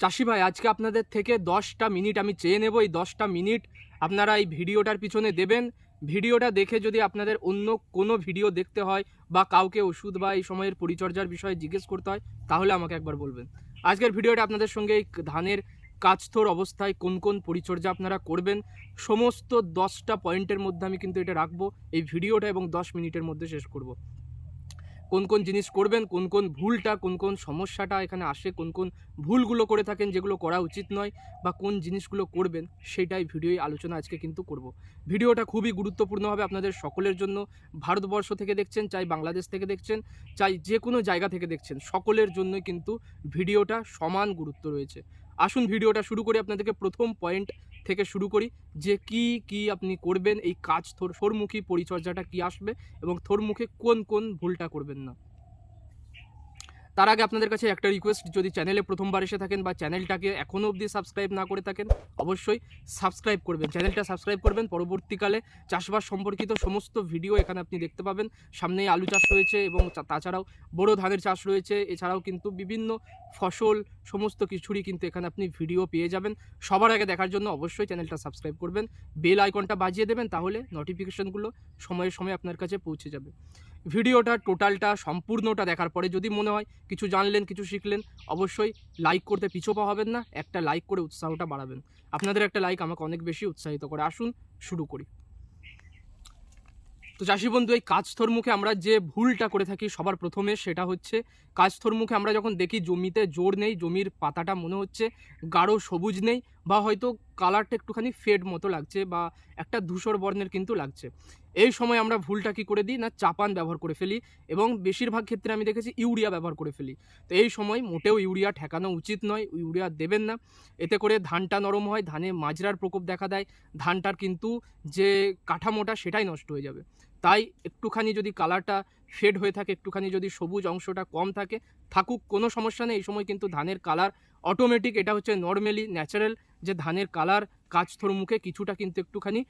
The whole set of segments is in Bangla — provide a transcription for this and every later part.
চাষি ভাই, আজকে আপনাদের থেকে দশটা মিনিট, আমি চেয়ে নেব এই দশটা মিনিট। আপনারা এই ভিডিওটার পিছনে দেবেন। ভিডিওটা দেখে যদি আপনাদের অন্য কোনো ভিডিও দেখতে হয় বা কাউকে ওষুধ বা এই সময়ের পরিচর্যার বিষয়ে জিজ্ঞেস করতে হয়, তাহলে আমাকে একবার বলবেন। আজকের ভিডিওটা আপনাদের সঙ্গে এই ধানের কাজথোর অবস্থায় কোন কোন পরিচর্যা আপনারা করবেন, সমস্ত দশটা পয়েন্টের মধ্যে আমি কিন্তু এটা রাখব। এই ভিডিওটা এবং দশ মিনিটের মধ্যে শেষ করব। কোন কোন জিনিস করবেন, কোন কোন ভুলটা, কোন কোন সমস্যাটা এখানে আসে, কোন কোন ভুলগুলো করে থাকেন যেগুলো করা উচিত নয় বা কোন জিনিসগুলো করবেন সেটাই ভিডিওই আলোচনা আজকে কিন্তু করব। ভিডিওটা খুবই গুরুত্বপূর্ণ হবে আপনাদের সকলের জন্য। ভারতবর্ষ থেকে দেখছেন, চাই বাংলাদেশ থেকে দেখছেন, চাই যে কোনো জায়গা থেকে দেখছেন, সকলের জন্যই কিন্তু ভিডিওটা সমান গুরুত্ব রয়েছে। আসুন ভিডিওটা শুরু করি, আপনাদেরকে প্রথম পয়েন্ট থেকে শুরু করি, যে কি কি আপনি করবেন, এই কাজ থোর থোরমুখী পরিচর্যাটা কি আসবে এবং থোরমুখে কোন কোন ভুলটা করবেন না। তার আগে আপনাদের কাছে একটা রিকোয়েস্ট যদি চ্যানেলে প্রথমবার এসে থাকেন বা চ্যানেলটাকে এখনও অবধি সাবস্ক্রাইব না করে থাকেন, অবশ্যই সাবস্ক্রাইব করবেন। চ্যানেলটা সাবস্ক্রাইব করবেন, পরবর্তীকালে চাষবাস সম্পর্কিত সমস্ত ভিডিও এখানে আপনি দেখতে পাবেন। সামনেই আলু চাষ রয়েছে এবং তাছাড়াও বড় ধানের চাষ রয়েছে। এছাড়াও কিন্তু বিভিন্ন ফসল, সমস্ত কিছুরই কিন্তু এখানে আপনি ভিডিও পেয়ে যাবেন। সবার আগে দেখার জন্য অবশ্যই চ্যানেলটা সাবস্ক্রাইব করবেন। বেল আইকনটা বাজিয়ে দেবেন, তাহলে নোটিফিকেশনগুলো সময়ে সময়ে আপনার কাছে পৌঁছে যাবে। ভিডিওটা, টোটালটা, সম্পূর্ণটা দেখার পরে যদি মনে হয় কিছু জানলেন, কিছু শিখলেন, অবশ্যই লাইক করতে পিছু পা হবেন না, একটা লাইক করে উৎসাহটা বাড়াবেন। আপনাদের একটা লাইক আমাকে অনেক বেশি উৎসাহিত করে। আসুন, শুরু করি। তো চাষি বন্ধু, এই কাজথর মুখে আমরা যে ভুলটা করে থাকি সবার প্রথমে সেটা হচ্ছে কাজথর মুখে আমরা যখন দেখি জমিতে জোর নেই, জমির পাতাটা মনে হচ্ছে গাঢ় সবুজ নেই বা হয়তো কালারটা একটুখানি ফেড মতো লাগছে বা একটা ধূসর বর্ণের কিন্তু লাগছে। এই সময় আমরা ভুলটা কি করে দিই? না, চাপান ব্যবহার করে ফেলি এবং বেশিরভাগ ক্ষেত্রে আমি দেখেছি ইউরিয়া ব্যবহার করে ফেলি। তো এই সময় মোটেও ইউরিয়া ঠেকানো উচিত নয়, ইউরিয়া দেবেন না। এতে করে ধানটা নরম হয়, ধানে মাজরার প্রকোপ দেখা দেয়, ধানটার কিন্তু যে কাঠামোটা সেটাই নষ্ট হয়ে যাবে। তাই একটুখানি যদি কালারটা ফেড হয়ে থাকে, একটুখানি যদি সবুজ অংশটা কম থাকে, থাকুক, কোনো সমস্যা নেই। এই সময় কিন্তু ধানের কালার অটোমেটিক এটা হচ্ছে নর্মালি ন্যাচারাল যে ধানের কালার কাঁচথোর মুখে কিছুটা কিন্তু একটুখানি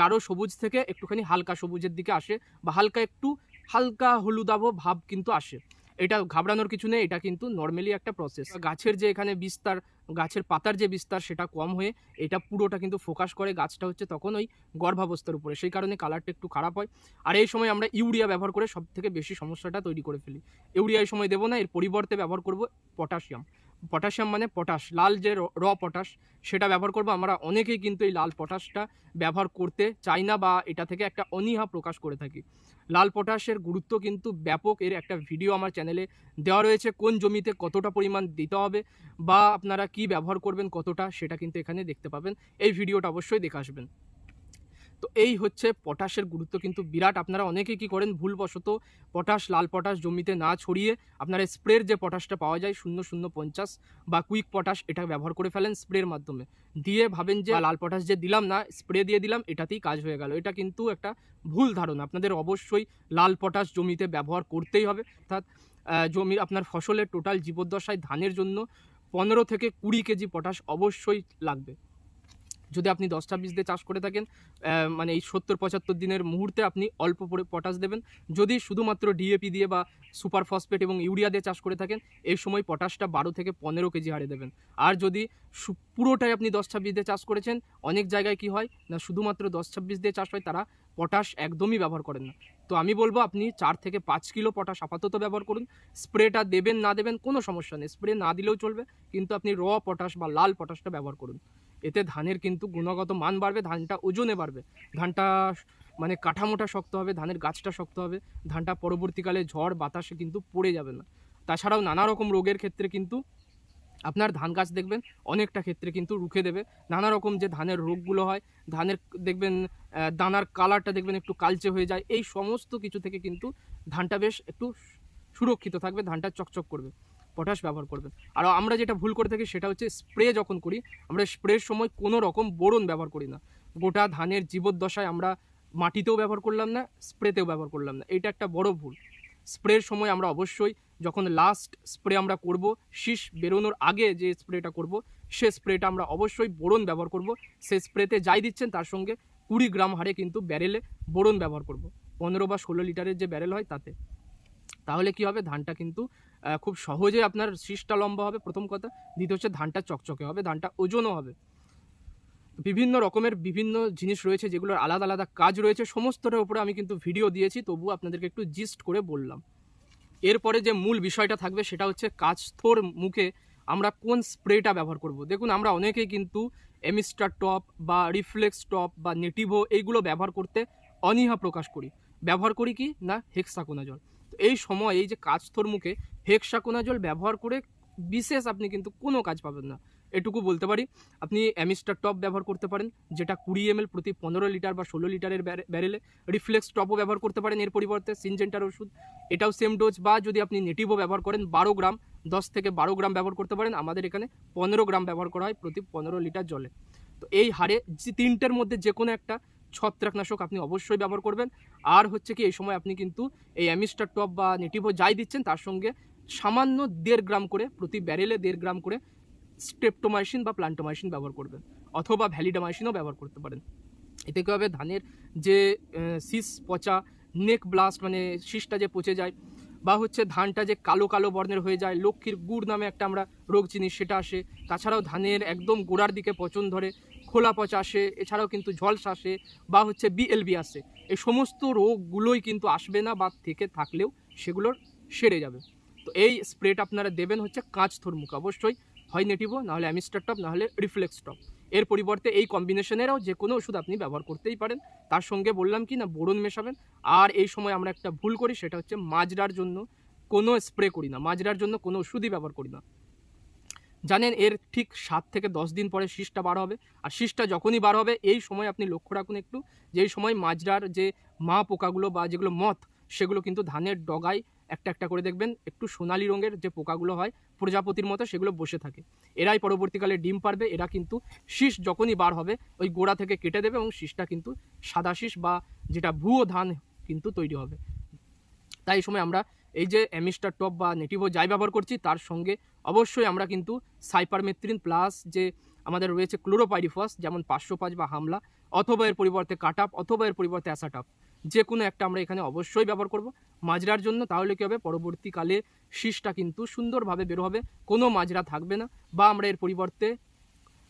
গাঢ় সবুজ থেকে একটুখানি হালকা সবুজের দিকে আসে বা হালকা একটু হালকা হলুদাভ ভাব কিন্তু আসে। এটা ঘাবড়ানোর কিছু নেই, এটা কিন্তু নর্মালি একটা প্রসেস গাছের যে এখানে বিস্তার, গাছের পাতার যে বিস্তার সেটা কম হয়ে এটা পুরোটা কিন্তু ফোকাস করে গাছটা হচ্ছে তখন ওই গর্ভাবস্থার উপরে। সেই কারণে কালারটা একটু খারাপ হয়। আর এই সময় আমরা ইউরিয়া ব্যবহার করে সব থেকে বেশি সমস্যাটা তৈরি করে ফেলি। ইউরিয়া এই সময় দেবো না, এর পরিবর্তে ব্যবহার করব পটাশিয়াম। পটাশিয়াম মানে পটাশ, লাল যে র- পটাশ, সেটা ব্যবহার করব। আমরা অনেকেই কিন্তু এই লাল পটাশটা ব্যবহার করতে চাই না বা এটা থেকে একটা অনীহা প্রকাশ করে থাকি। লাল পটাশের গুরুত্ব কিন্তু ব্যাপক। এর একটা ভিডিও আমার চ্যানেলে দেওয়া রয়েছে, কোন জমিতে কতটা পরিমাণ দিতে হবে বা আপনারা কি ব্যবহার করবেন, কতটা, সেটা কিন্তু এখানে দেখতে পাবেন। এই ভিডিওটা অবশ্যই দেখে আসবেন। তো এই হচ্ছে পটাশের গুরুত্ব। কিন্তু বিরাট, আপনারা অনেকেই কী করেন? ভুলবশত পটাশ, লাল পটাশ জমিতে না ছড়িয়ে আপনারা স্প্রের যে পটাশটা পাওয়া যায়, শূন্য শূন্য পঞ্চাশ বা কুইক পটাশ, এটা ব্যবহার করে ফেলেন স্প্রের মাধ্যমে। দিয়ে ভাবেন যে, লাল পটাশ যে দিলাম না, স্প্রে দিয়ে দিলাম, এটাতেই কাজ হয়ে গেল। এটা কিন্তু একটা ভুল ধারণা। আপনাদের অবশ্যই লাল পটাশ জমিতে ব্যবহার করতেই হবে। অর্থাৎ জমির আপনার ফসলের টোটাল জীবদ্দশায় ধানের জন্য পনেরো থেকে কুড়ি কেজি পটাশ অবশ্যই লাগবে। যদি আপনি দশ ছাব্বিশ দিয়ে চাষ করে থাকেন মানে এই সত্তর পঁচাত্তর দিনের মুহূর্তে আপনি অল্প করে পটাশ দেবেন। যদি শুধুমাত্র ডিএপি দিয়ে বা সুপার ফসফেট এবং ইউরিয়া দিয়ে চাষ করে থাকেন, এই সময় পটাশটা বারো থেকে পনেরো কেজি হারে দেবেন। আর যদি পুরোটাই আপনি দশ ছাব্বিশ দিয়ে চাষ করেছেন, অনেক জায়গায় কি হয় না, শুধুমাত্র দশ ছাব্বিশ দিয়ে চাষ হয়, তারা পটাশ একদমই ব্যবহার করেন না। তো আমি বলব, আপনি চার থেকে পাঁচ কিলো পটাশ আপাতত ব্যবহার করুন। স্প্রেটা দেবেন, না দেবেন কোনো সমস্যা নেই। স্প্রে না দিলেও চলবে, কিন্তু আপনি র পটাশ বা লাল পটাশটা ব্যবহার করুন। এতে ধানের কিন্তু গুণগত মান বাড়বে, ধানটা ওজনে বাড়বে। ধানটা মানে কাঠামোটা শক্ত হবে, ধানের গাছটা শক্ত হবে, ধানটা পরবর্তীকালে ঝড়, বাতাসে কিন্তু পড়ে যাবে না। তাছাড়াও নানা রকম রোগের ক্ষেত্রে কিন্তু আপনার ধান গাছ দেখবেন অনেকটা ক্ষেত্রে কিন্তু রুখে দেবে। নানা রকম যে ধানের রোগগুলো হয়, ধানের দেখবেন দানার কালারটা দেখবেন একটু কালচে হয়ে যায়, এই সমস্ত কিছু থেকে কিন্তু ধানটা বেশ একটু সুরক্ষিত থাকবে, ধানটা চকচক করবে। পটাশ ব্যবহার করবেন। আর আমরা যেটা ভুল করে থাকি সেটা হচ্ছে স্প্রে যখন করি, আমরা স্প্রের সময় কোনো রকম বোরন ব্যবহার করি না। গোটা ধানের জীবদ্দশায় আমরা মাটিতেও ব্যবহার করলাম না স্প্রেতেও ব্যবহার করলাম না। এটা একটা বড় ভুল। স্প্রের সময় আমরা অবশ্যই যখন লাস্ট স্প্রে আমরা করব, শীষ বেরোনোর আগে যে স্প্রেটা করব, সে স্প্রেটা আমরা অবশ্যই বোরন ব্যবহার করব। সে স্প্রেতে যাই দিচ্ছেন তার সঙ্গে কুড়ি গ্রাম হারে কিন্তু ব্যারেলে বোরন ব্যবহার করব। পনেরো বা ষোলো লিটারের যে ব্যারেল হয় তাতে। তাহলে কি হবে? ধানটা কিন্তু খুব সহজে আপনার শীষটা লম্বা হবে। প্রথম কথা। দ্বিতীয় হচ্ছে ধানটা চকচকে হবে, ধানটা ওজনও হবে। বিভিন্ন রকমের বিভিন্ন জিনিস রয়েছে যেগুলোর আলাদা আলাদা কাজ রয়েছে। সমস্তটার উপরে আমি কিন্তু ভিডিও দিয়েছি তবু আপনাদেরকে একটু জিস্ট করে বললাম। এরপরে যে মূল বিষয়টা থাকবে সেটা হচ্ছে কাজথোর মুখে আমরা কোন স্প্রেটা ব্যবহার করব। দেখুন, আমরা অনেকেই কিন্তু এমিস্টার টপ বা রিফ্লেক্স টপ বা নেটিভো এইগুলো ব্যবহার করতে অনীহা প্রকাশ করি। ব্যবহার করি কি? না, হেক্সাকোনাজল। তো এই সময় এই যে কাজথোর মুখে হেক্সাকোনাজল ব্যবহার করে বিশেষ আপনি কিন্তু কোনো কাজ পাবেন না। এটুকু বলতে পারি, আপনি অ্যামিস্টার টপ ব্যবহার করতে পারেন, যেটা কুড়ি এম প্রতি পনেরো লিটার বা ষোলো লিটারের ব্যারে- ব্যারেলে, রিফ্লেক্স টপও ব্যবহার করতে পারেন, এর পরিবর্তে সিনজেন্টার ওষুধ, এটাও সেম ডোজ, বা যদি আপনি নেটিভও ব্যবহার করেন, বারো গ্রাম, দশ থেকে বারো গ্রাম ব্যবহার করতে পারেন, আমাদের এখানে পনেরো গ্রাম ব্যবহার করা হয় প্রতি পনেরো লিটার জলে। তো এই হারে যে তিনটের মধ্যে যে কোনো একটা ছত্রাকনাশক আপনি অবশ্যই ব্যবহার করবেন। আর হচ্ছে কি, এই সময় আপনি কিন্তু এই অ্যামিস্টার টপ বা নেটিভো যাই দিচ্ছেন, তার সঙ্গে সামান্য দেড় গ্রাম করে, প্রতি ব্যারেলে দেড় গ্রাম করে স্টেপটোমাইসিন বা প্লান্টোমাইসিন ব্যবহার করবেন। অথবা ভ্যালিডামাইসিনও ব্যবহার করতে পারেন। এতে কী হবে? ধানের যে শীষ পচা, নেক ব্লাস্ট মানে শীষটা যে পচে যায়, বা হচ্ছে ধানটা যে কালো কালো বর্ণের হয়ে যায়, লক্ষ্মীর গুড় নামে একটা আমরা রোগ চিনি সেটা আসে। তাছাড়াও ধানের একদম গোড়ার দিকে পচন ধরে খোলা পচা আসে, এছাড়াও কিন্তু ঝলস আসে বা হচ্ছে বিএলবি আসে। এই সমস্ত রোগগুলোই কিন্তু আসবে না বা থেকে থাকলেও সেগুলোর সেরে যাবে। তো এই স্প্রেটা আপনারা দেবেন হচ্ছে কাঁচ থরমুখ। অবশ্যই হয় নেটিভো, নাহলে অ্যামিস্টার টপ, নাহলে রিফ্লেক্স টপ। এর পরিবর্তে এই কম্বিনেশনেরও যে কোনো ওষুধ আপনি ব্যবহার করতেই পারেন। তার সঙ্গে বললাম কি না, বোরন মেশাবেন। আর এই সময় আমরা একটা ভুল করি, সেটা হচ্ছে মাজরার জন্য কোনো স্প্রে করি না। মাজরার জন্য কোনো ওষুধই ব্যবহার করি না। জানেন এর ঠিক সাত থেকে দশ দিন পরে শীষটা বার হবে। আর শীষটা যখনই বার হবে, এই সময় আপনি লক্ষ্য রাখুন একটু যে এই সময় মাজরার যে মা পোকাগুলো বা যেগুলো মথ, সেগুলো কিন্তু ধানের ডগায় একটা একটা করে দেখবেন, একটু সোনালি রঙের যে পোকাগুলো হয়, প্রজাপতির মতো সেগুলো বসে থাকে। এরাই পরবর্তীকালে ডিম পারবে, এরা কিন্তু শীষ যখনই বার হবে, ওই গোড়া থেকে কেটে দেবে এবং শীষটা কিন্তু সাদা শীষ বা যেটা ভুয়ো ধান কিন্তু তৈরি হবে। তাই সময় আমরা এই যে অ্যামিস্টার টপ বা নেটিভো যাই ব্যবহার করছি, তার সঙ্গে অবশ্যই আমরা কিন্তু সাইপারমেথ্রিন প্লাস যে আমাদের রয়েছে ক্লোরোপাইরিফস যেমন পাঁচশো পাঁচ বা হামলা, অথবা এর পরিবর্তে কাটাপ অথবা এর পরিবর্তে অ্যাসাটাপ যে কোনো একটা আমরা এখানে অবশ্যই ব্যবহার করব। মাজরার জন্য তাহলে কী হবে? পরবর্তীকালে শীষটা কিন্তু সুন্দরভাবে বের হবে, কোনো মাজরা থাকবে না, বা আমরা এর পরিবর্তে,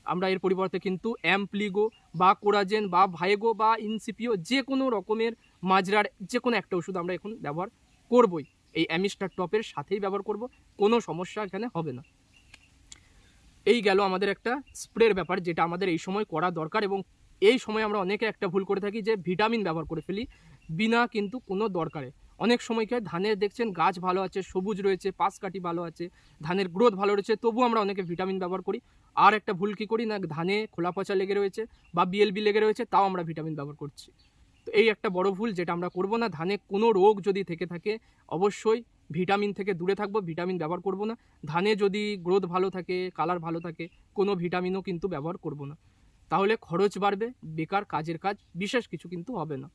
আমরা এর পরিবর্তে কিন্তু অ্যাম্প্লিগো বা কোরাজেন বা ভাইগো বা ইনসিপিও যে কোনো রকমের মাজরার যে কোনো একটা ওষুধ আমরা এখন ব্যবহার করবই। এই অ্যামিস্টার টপের সাথেই ব্যবহার করব, কোনো সমস্যা এখানে হবে না। এই গেল আমাদের একটা স্প্রের ব্যাপার, যেটা আমাদের এই সময় করা দরকার এবং এই সময় আমরা অনেকে একটা ভুল করে থাকি যে ভিটামিন ব্যবহার করে ফেলি বিনা কিন্তু কোনো দরকারে। অনেক সময় কি হয় ধানের দেখছেন গাছ ভালো আছে, সবুজ রয়েছে পাশ কাটি ভালো আছে, ধানের গ্রোথ ভালো রয়েছে তবু আমরা অনেকে ভিটামিন ব্যবহার করি। আর একটা ভুল কী করি না, ধানে খোলা পচা লেগে রয়েছে বা বিএলবি লেগে রয়েছে, তাও আমরা ভিটামিন ব্যবহার করছি। তো এই একটা বড় ভুল যেটা আমরা করব না। ধানে কোনো রোগ যদি থেকে থাকে, অবশ্যই ভিটামিন থেকে দূরে থাকব, ভিটামিন ব্যবহার করব না। ধানে যদি গ্রোথ ভালো থাকে, কালার ভালো থাকে, কোনো ভিটামিনও কিন্তু ব্যবহার করব না। তাহলে খরচ বাড়বে, বেকার কাজের কাজ, বিশেষ কিছু কিন্তু হবে না।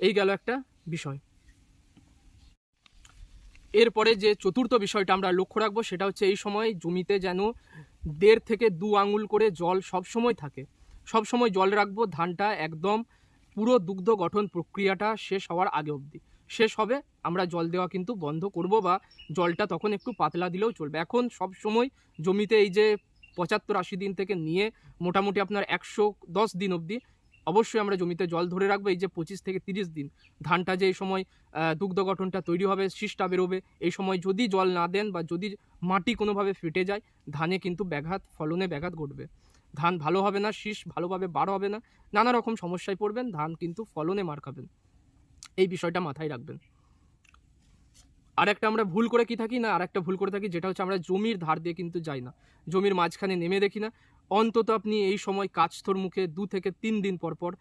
এই গেল একটা বিষয়। এরপরে যে চতুর্থ বিষয়টা আমরা লক্ষ্য রাখব, সেটা হচ্ছে এই সময় জমিতে যেন দেড় থেকে দু আঙুল করে জল সব সময় থাকে। সব সময় জল রাখব, ধানটা একদম পুরো দুগ্ধ গঠন প্রক্রিয়াটা শেষ হওয়ার আগে অবধি। শেষ হবে, আমরা জল দেওয়া কিন্তু বন্ধ করব বা জলটা তখন একটু পাতলা দিলেও চলবে। এখন সব সময় জমিতে এই যে পঁচাত্তর আশি দিন থেকে নিয়ে মোটামুটি আপনার একশো দশ দিন অবধি অবশ্যই আমরা জমিতে জল ধরে রাখব। এই যে পঁচিশ থেকে তিরিশ দিন ধানটা যে এই সময় দুগ্ধ গঠনটা তৈরি হবে, শীষটা বেরোবে, এই সময় যদি জল না দেন বা যদি মাটি কোনোভাবে ফেটে যায়, ধানে কিন্তু ব্যাঘাত, ফলনে ব্যাঘাত ঘটবে। ধান ভালো হবে না, শীষ ভালোভাবে বার হবে না, নানা রকম সমস্যায় পড়বেন, ধান কিন্তু ফলনে মার খাবেন। এই বিষয়টা মাথায় রাখবেন। আর একটা আমরা ভুল করে কি থাকি না আর একটা ভুল করে থাকি যেটা হচ্ছে আমরা জমির ধার দিয়ে কিন্তু যাই না। জমির মাঝখানে নেমে দেখি না। অন্তত আপনি এই সময় কাজথর মুখে দু থেকে তিন দিন পর পর,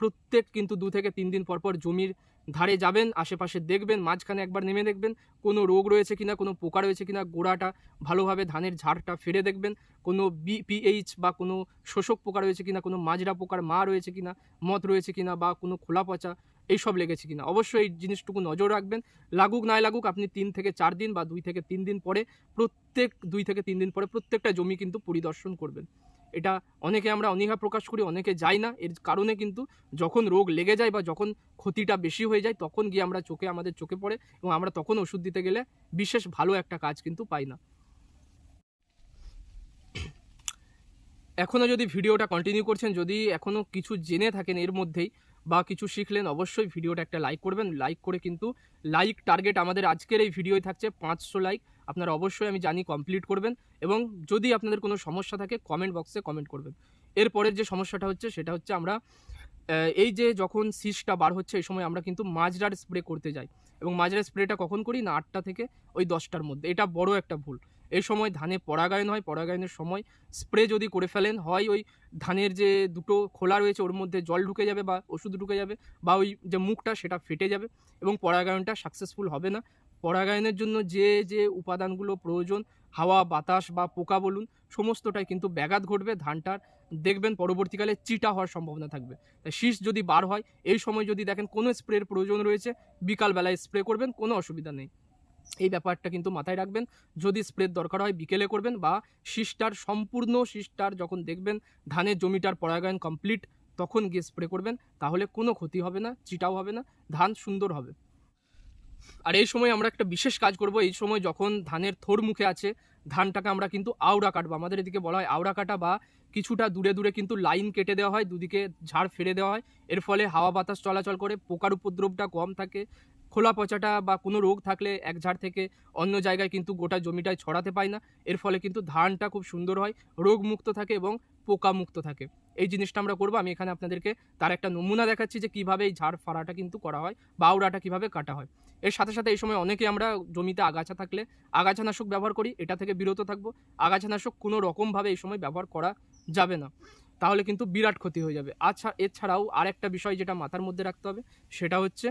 প্রত্যেক কিন্তু দু থেকে তিন দিন পর পর জমির ধারে যাবেন, আশেপাশে দেখবেন, মাঝখানে একবার নেমে দেখবেন, কোনো রোগ রয়েছে কিনা, কোনো পোকা রয়েছে কিনা, গোড়াটা ভালোভাবে ধানের ঝাড়টা ফেরে দেখবেন, কোনো বিপিএইচ বা কোনো শোষক পোকা রয়েছে কিনা, কোনো মাজরা পোকার মা রয়েছে কিনা মত রয়েছে কিনা বা কোনো খোলা পচা, এইসব লেগেছে কিনা। অবশ্যই এই জিনিসটুকু নজর রাখবেন। লাগুক না লাগুক, আপনি তিন থেকে চার দিন বা দুই থেকে তিন দিন পরে, প্রত্যেক, দুই থেকে তিন দিন পরে প্রত্যেকটা জমি কিন্তু পরিদর্শন করবেন। এটা অনেকে আমরা অনীহা প্রকাশ করি, অনেকে যাই না। এর কারণে কিন্তু যখন রোগ লেগে যায় বা যখন ক্ষতিটা বেশি হয়ে যায়, তখন গিয়ে আমরা চোখে, আমাদের চোখে পড়ে এবং আমরা তখন ওষুধ দিতে গেলে বিশেষ ভালো একটা কাজ কিন্তু পাই না। এখনও যদি ভিডিওটা কন্টিনিউ করছেন, যদি এখনও কিছু জেনে থাকেন এর মধ্যেই বা কিছু শিখলেন, অবশ্যই ভিডিওটা একটা লাইক করবেন। লাইক করে কিন্তু লাইক টার্গেট আমাদের আজকের এই ভিডিওয় থাকছে পাঁচশো লাইক আপনারা অবশ্যই আমি জানি কমপ্লিট করবেন এবং যদি আপনাদের কোনো সমস্যা থাকে কমেন্ট বক্সে কমেন্ট করবেন। এরপরের যে সমস্যাটা হচ্ছে, সেটা হচ্ছে আমরা এই যে যখন সিসটা বার হচ্ছে, এই সময় আমরা কিন্তু মাজরার স্প্রে করতে যাই। এবং মাজরার স্প্রেটা কখন করি? না আটটা থেকে ওই দশটার মধ্যে। এটা বড় একটা ভুল। এই সময় ধানে পরাগায়ন হয়। পরাগায়নের সময় স্প্রে যদি করে ফেলেন, হয় ওই ধানের যে দুটো খোলা রয়েছে, ওর মধ্যে জল ঢুকে যাবে বা ওষুধ ঢুকে যাবে বা ওই যে মুখটা, সেটা ফেটে যাবে এবং পরাগায়নটা সাকসেসফুল হবে না। পরাগায়নের জন্য যে যে উপাদানগুলো প্রয়োজন, হাওয়া, বাতাস বা পোকা বলুন, সমস্তটাই কিন্তু ব্যাঘাত ঘটবে, ধানটার দেখবেন পরবর্তীকালে চিটা হওয়ার সম্ভাবনা থাকবে। তাই শীষ যদি বার হয়, এই সময় যদি দেখেন কোনো স্প্রের প্রয়োজন রয়েছে, বিকালবেলায় স্প্রে করবেন, কোনো অসুবিধা নেই। এই ব্যাপারটা কিন্তু মাথায় রাখবেন, যদি স্প্রের দরকার হয়, বিকেলে করবেন বা শীষটার সম্পূর্ণ শীষটার যখন দেখবেন ধানের জমিটার পরাগায়ন কমপ্লিট, তখন গিয়ে স্প্রে করবেন, তাহলে কোনো ক্ষতি হবে না, চিটাও হবে না, ধান সুন্দর হবে। আর এই সময় আমরা একটা বিশেষ কাজ করব, এই সময় যখন ধানের থোর মুখে আছে, ধানটাকে আমরা কিন্তু আওড়া কাটবো। আমাদের এদিকে বলা হয় আওড়া কাটা বা কিছুটা দূরে দূরে কিন্তু লাইন কেটে দেওয়া হয়, দুদিকে ঝাড় ফেলে দেওয়া হয়। এর ফলে হাওয়া বাতাস চলাচল করে, পোকার উপদ্রবটা কম থাকে, খোলা পচাটা বা কোনো রোগ থাকলে এক ঝাড় থেকে অন্য জায়গায় কিন্তু গোটা জমিটায় ছড়াতে পায় না। এর ফলে কিন্তু ধানটা খুব সুন্দর হয়, রোগমুক্ত থাকে এবং পোকা মুক্ত থাকে। এই জিনিসটা আমরা করব। আমি এখানে আপনাদেরকে তার একটা নমুনা দেখাচ্ছি যে কীভাবে এই ঝাড় ফাড়াটা কিন্তু করা হয় বাউড়াটা কীভাবে কাটা হয়। এর সাথে সাথে এই সময় অনেকে আমরা জমিতে আগাছা থাকলে আগাছানাশক ব্যবহার করি, এটা থেকে বিরত থাকব। আগাছানাশক কোনো রকমভাবে এই সময় ব্যবহার করা যাবে না। তাহলে কিন্তু বিরাট ক্ষতি হয়ে যাবে। আচ্ছা এছাড়াও আরেকটা বিষয় যেটা মাথার মধ্যে রাখতে হবে, সেটা হচ্ছে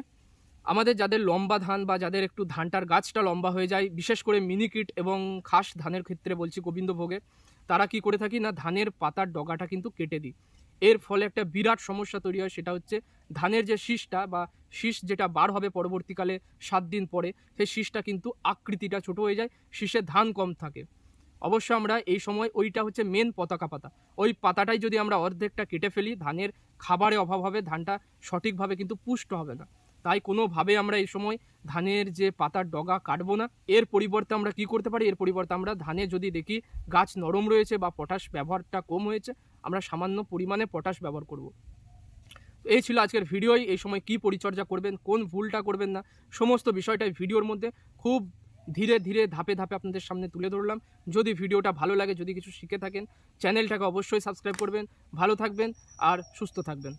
আমাদের যাদের লম্বা ধান বা যাদের একটু ধানটার গাছটা লম্বা হয়ে যায়, বিশেষ করে মিনিকিট এবং খাস ধানের ক্ষেত্রে বলছি গোবিন্দভোগের তারা কি করে থাকি না, ধানের পাতার ডগাটা কিন্তু কেটে দিই। এর ফলে একটা বিরাট সমস্যা তৈরি হয়, সেটা হচ্ছে ধানের যে শীষটা বা শীষ যেটা বার হবে পরবর্তীকালে সাত দিন পরে, সেই শীষটা কিন্তু আকৃতিটা ছোট হয়ে যায়, শীষে ধান কম থাকে। অবশ্য আমরা এই সময় ওইটা হচ্ছে মেন পতাকা পাতা। ওই পাতাটাই যদি আমরা অর্ধেকটা কেটে ফেলি, ধানের খাবারে অভাব হবে, ধানটা সঠিকভাবে কিন্তু পুষ্ট হবে না। তাই কোনোভাবে আমরা এই সময় ধানের যে পাতার ডগা কাটবো না। এর পরিবর্তে আমরা কি করতে পারি? এর পরিবর্তে আমরা ধানে যদি দেখি গাছ নরম রয়েছে বা পটাশ ব্যবহারটা কম হয়েছে, আমরা সামান্য পরিমাণে পটাশ ব্যবহার করব। এই ছিল আজকের ভিডিওই এই সময় কি পরিচর্যা করবেন? কোন ভুলটা করবেন না? সমস্ত বিষয়টাই ভিডিওর মধ্যে খুব ধীরে ধীরে ধাপে ধাপে আপনাদের সামনে তুলে ধরলাম। যদি ভিডিওটা ভালো লাগে, যদি কিছু শিখে থাকেন, চ্যানেলটাকে অবশ্যই সাবস্ক্রাইব করবেন। ভালো থাকবেন আর সুস্থ থাকবেন।